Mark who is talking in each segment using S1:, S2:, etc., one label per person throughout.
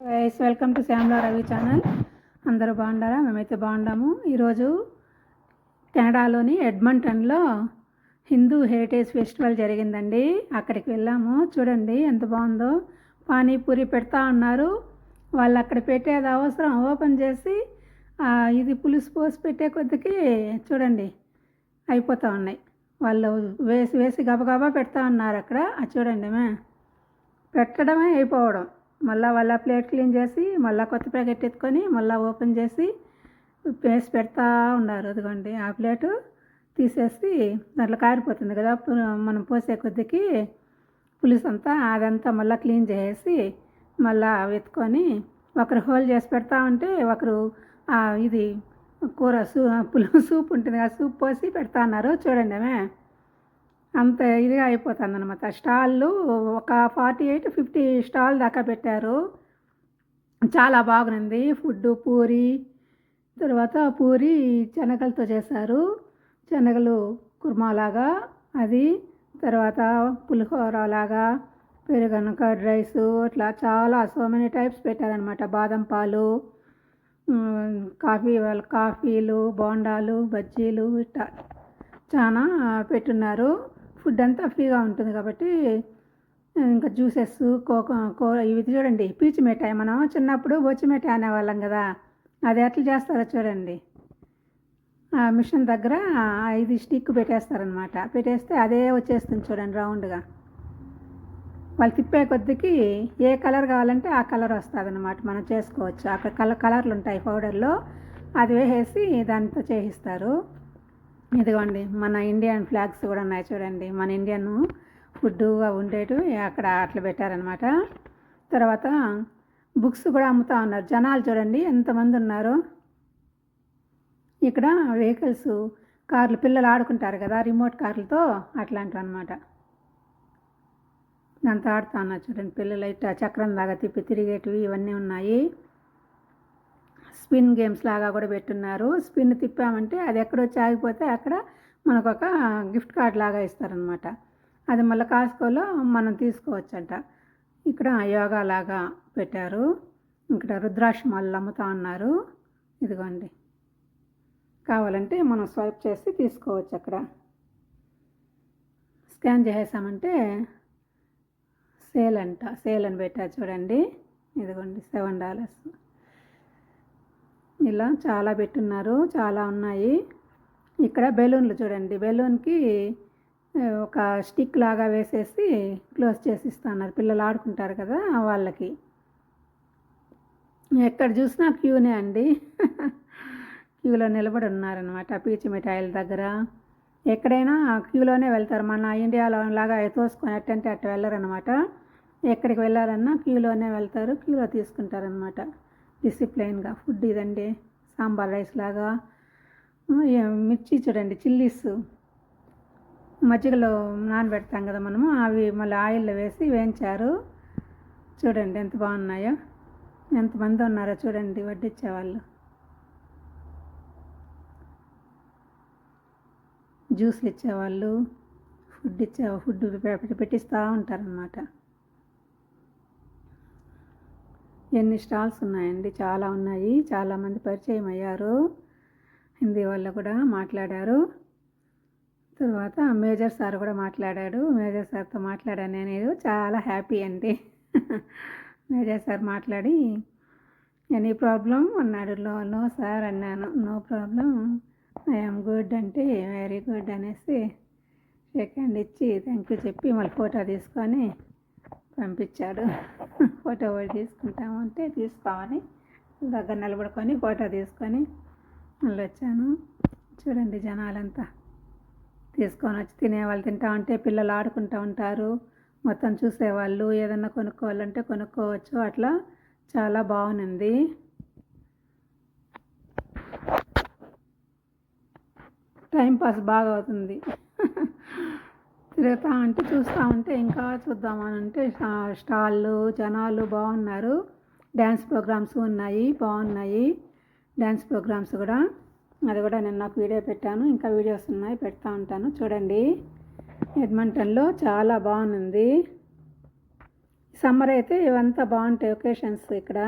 S1: Vice welcome to Shyamla Ravi channel అందరూ బాగుండారా మేమైతే బాగుండాము ఈరోజు కెనడాలోని ఎడ్మంటన్లో హిందూ హెరిటేజ్ ఫెస్టివల్ జరిగిందండి. అక్కడికి వెళ్ళాము. చూడండి ఎంత బాగుందో. పానీపూరి పెడతా ఉన్నారు. వాళ్ళు అక్కడ పెట్టేది అవసరం ఓపెన్ చేసి ఇది పులుసు పోసి పెట్టే కొద్దికి చూడండి అయిపోతూ ఉన్నాయి. వాళ్ళు వేసి వేసి గబగబా పెడతా ఉన్నారు అక్కడ. చూడండి మే. పెట్టడమే అయిపోవడం. మళ్ళీ వాళ్ళ ప్లేట్ క్లీన్ చేసి మళ్ళీ కొత్త ప్యాకెట్ ఎత్తుకొని మళ్ళీ ఓపెన్ చేసి పేస్ట్ పెడతా ఉన్నారు. అదిగోండి ఆ ప్లేటు తీసేసి దాంట్లో కారిపోతుంది కదా. మనం పోసే కొద్దికి పులుసు అంతా అదంతా మళ్ళీ క్లీన్ చేసి మళ్ళీ ఎత్తుకొని ఒకరు హోల్ చేసి పెడతా ఉంటే ఒకరు ఇది కూర సూ పులుసు సూప్ ఉంటుంది ఆ సూప్ పోసి పెడతా ఉన్నారు. చూడండి ఆమె అంత ఇదిగా అయిపోతుంది అనమాట స్టాళ్ళు ఒక ఫార్టీ ఎయిట్ ఫిఫ్టీ స్టాల్ దాకా పెట్టారు. చాలా బాగుంది. ఫుడ్ పూరి తర్వాత పూరి శనగలతో చేశారు. శనగలు కుర్మాలాగా అది తర్వాత పులిహోర లాగా పెరుగన్నం కర్డ్ రైస్ ఇట్లా చాలా సో మెనీ టైప్స్ పెట్టారనమాట బాదం పాలు కాఫీ వాళ్ళ కాఫీలు బోండాలు బజ్జీలు ఇట్లా చాలా పెట్టున్నారు. ఫుడ్ అంతా ఫ్రీగా ఉంటుంది కాబట్టి ఇంకా జ్యూసెస్ కోకో కో ఇవి చూడండి పీచు మిఠాయి. మనం చిన్నప్పుడు బొచ్చి మిఠాయి అనేవాళ్ళం కదా అది ఎట్లా చేస్తారో చూడండి. ఆ మిషన్ దగ్గర ఇది స్టిక్ పెట్టేస్తారనమాట పెట్టేస్తే అదే వచ్చేస్తుంది చూడండి రౌండ్గా. వాళ్ళు తిప్పే కొద్దికి ఏ కలర్ కావాలంటే ఆ కలర్ వస్తుంది అనమాట మనం చేసుకోవచ్చు. అక్కడ కలర్ కలర్లు ఉంటాయి పౌడర్లో అది వేసేసి దాంతో చేయిస్తారు. ఇదిగోండి మన ఇండియన్ ఫ్లాగ్స్ కూడా ఉన్నాయి చూడండి. మన ఇండియన్ ఫుడ్ ఉండేటు అక్కడ అట్లా పెట్టారనమాట తర్వాత బుక్స్ కూడా అమ్ముతా ఉన్నారు. జనాలు చూడండి ఎంతమంది ఉన్నారు? ఇక్కడ వెహికల్స్ కార్లు పిల్లలు ఆడుకుంటారు కదా రిమోట్ కార్లతో అట్లాంటివి అనమాట దాంతో ఆడుతా ఉన్నారు చూడండి. పిల్లలు ఇట్లా చక్రం లాగా తిప్పి తిరిగేటివి ఇవన్నీ ఉన్నాయి. స్పిన్ గేమ్స్ లాగా కూడా పెట్టున్నారు. స్పిన్ తిప్పామంటే అది ఎక్కడొచ్చి ఆగిపోతే అక్కడ మనకు ఒక గిఫ్ట్ కార్డ్ లాగా ఇస్తారనమాట. అది మళ్ళీ కాసుకోలో మనం తీసుకోవచ్చంట. ఇక్కడ యోగా లాగా పెట్టారు. ఇక్కడ రుద్రాక్షమాలు అమ్ముతా ఉన్నారు. ఇదిగోండి. కావాలంటే మనం స్వైప్ చేసి తీసుకోవచ్చు అక్కడ. స్కాన్ చేసేసామంటే సేల్ అంట. సేల్ అని పెట్టారు చూడండి. ఇదిగోండి సెవెన్ డాలర్స్. ఇలా చాలా పెట్టున్నారు. చాలా ఉన్నాయి. ఇక్కడ బెలూన్లు చూడండి. బెలూన్కి ఒక స్టిక్ లాగా వేసేసి క్లోజ్ చేసి ఇస్తున్నారు పిల్లలు ఆడుకుంటారు కదా వాళ్ళకి. ఎక్కడ చూసినా క్యూనే అండి. క్యూలో నిలబడి ఉన్నారనమాట పీచు మిఠాయిల దగ్గర. ఎక్కడైనా క్యూలోనే వెళ్తారు. మన ఇండియాలో లాగా తోసుకొని ఎట్టంటే అట్ట వెళ్ళరనమాట ఎక్కడికి వెళ్ళాలన్నా క్యూలోనే వెళ్తారు. క్యూలో తీసుకుంటారనమాట డిసిప్లైన్గా ఫుడ్ ఇదండి సాంబార్ రైస్ లాగా. మిర్చి చూడండి చిల్లీస్. మజ్జిగలో నానబెడతాం కదా మనము అవి మళ్ళీ ఆయిల్లో వేసి వేయించారు. చూడండి ఎంత బాగున్నాయో. ఎంతమంది ఉన్నారో చూడండి వడ్డిచ్చేవాళ్ళు జ్యూస్లు ఇచ్చేవాళ్ళు ఫుడ్ ఇచ్చే ఫుడ్ పెట్టిస్తూ ఉంటారనమాట ఎన్ని స్టాల్స్ ఉన్నాయండి? చాలా ఉన్నాయి. చాలామంది పరిచయం అయ్యారు. హిందీ వాళ్ళు కూడా మాట్లాడారు. తర్వాత మేజర్ సార్ కూడా మాట్లాడాడు. మేజర్ సార్తో మాట్లాడాను నేను. చాలా హ్యాపీ అండి. మేజర్ సార్ మాట్లాడి ఎనీ ప్రాబ్లం? అన్నాడు. లో నో సార్ అన్నాను. No problem. ఐఎమ్ గుడ్ అంటే వెరీ గుడ్ అనేసి షేక్ హ్యాండ్ ఇచ్చి థ్యాంక్ యూ చెప్పి మళ్ళీ ఫోటో తీసుకొని పంపించాడు. ఫోటో కూడా తీసుకుంటాము అంటే తీస్తామని దగ్గర నిలబడుకొని ఫోటో తీసుకొని మళ్ళీ వచ్చాను. చూడండి జనాలంతా. తీసుకొని వచ్చి తినేవాళ్ళు తింటా ఉంటే పిల్లలు ఆడుకుంటూ ఉంటారు. మొత్తం చూసేవాళ్ళు ఏదన్నా కొనుక్కోవాలంటే కొనుక్కోవచ్చు. అట్లా చాలా బాగుంది. టైంపాస్ బాగా అవుతుంది. తిరుగుతూ అంటే చూస్తూ ఉంటే ఇంకా చూద్దామని అంటే స్టాళ్ళు జనాలు బాగున్నారు. డ్యాన్స్ ప్రోగ్రామ్స్ ఉన్నాయి బాగున్నాయి. డ్యాన్స్ ప్రోగ్రామ్స్ కూడా. అది కూడా నేను నాకు వీడియో పెట్టాను. ఇంకా వీడియోస్ ఉన్నాయి పెడతా ఉంటాను. చూడండి. ఎడ్మంటన్లో చాలా బాగుంది. సమ్మర్ అయితే ఇవంతా బాగుంటాయి ఒకేషన్స్ ఇక్కడ.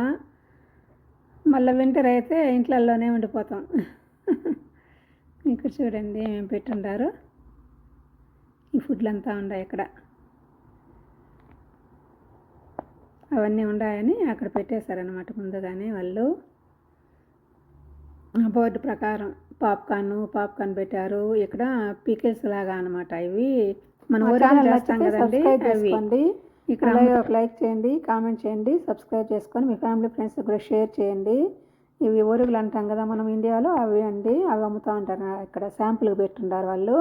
S1: మళ్ళీ వింటర్ అయితే ఇంట్లల్లోనే ఉండిపోతాం. ఇక్కడ చూడండి ఏమేమి పెట్టుండారు. ఈ ఫుడ్లు అంతా ఉన్నాయి ఇక్కడ అవన్నీ ఉన్నాయని అక్కడ పెట్టేశారనమాట ముందుగానే వాళ్ళు. బోర్డు ప్రకారం పాప్కార్న్ పాప్కార్న్ పెట్టారు. ఇక్కడ పికిల్స్ లాగా అనమాట ఇవి. మన చేస్తాం కదండి అవి. ఇక్కడ
S2: ఒక లైక్ చేయండి కామెంట్ చేయండి సబ్స్క్రైబ్ చేసుకొని మీ ఫ్యామిలీ ఫ్రెండ్స్ కూడా షేర్ చేయండి. ఇవి ఒరుగులు అంటాం కదా మనం ఇండియాలో అవి అండి అవి అమ్ముతూ ఉంటారు. ఇక్కడ శాంపుల్కి పెట్టుండారు వాళ్ళు.